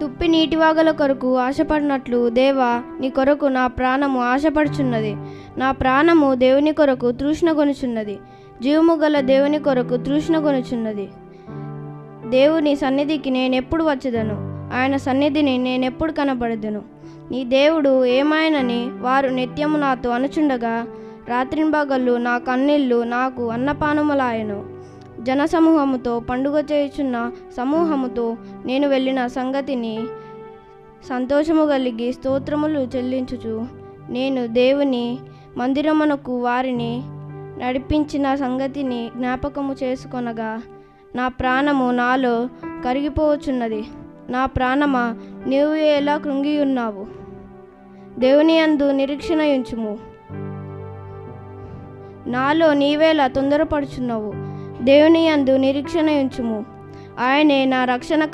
తుప్పి నీటివాగల కొరకు ఆశపడినట్లు దేవా నీ కొరకు నా ప్రాణము ఆశపడుచున్నది. నా ప్రాణము దేవుని కొరకు తృష్ణ కొనుచున్నది జీవము గల దేవుని కొరకు తృష్ణ కొనుచున్నది దేవుని సన్నిధికి నేనెప్పుడు వచ్చదను? ఆయన సన్నిధిని నేనెప్పుడు కనబడదును? నీ దేవుడు ఏమాయనని వారు నిత్యము నాతో అనుచుండగా రాత్రింబగళ్ళు నా కన్నీళ్ళు నాకు అన్నపానములాయను. జనసమూహముతో పండుగ చేయుచున్న సమూహముతో నేను వెళ్ళిన సంగతిని సంతోషము కలిగి స్తోత్రములు చెల్లించుచు నేను దేవుని మందిరమునకు వారిని నడిపించిన సంగతిని జ్ఞాపకము చేసుకొనగా నా ప్రాణము నాలో కరిగిపోవచ్చున్నది నా ప్రాణమా నీవు ఎలా కృంగి ఉన్నావు దేవుని అందు నిరీక్షణ ఉంచుము నాలో నీవేలా తొందరపడుచున్నావు? దేవుని అందు నిరీక్షణ ఉంచుము. ఆయనే నా రక్షణ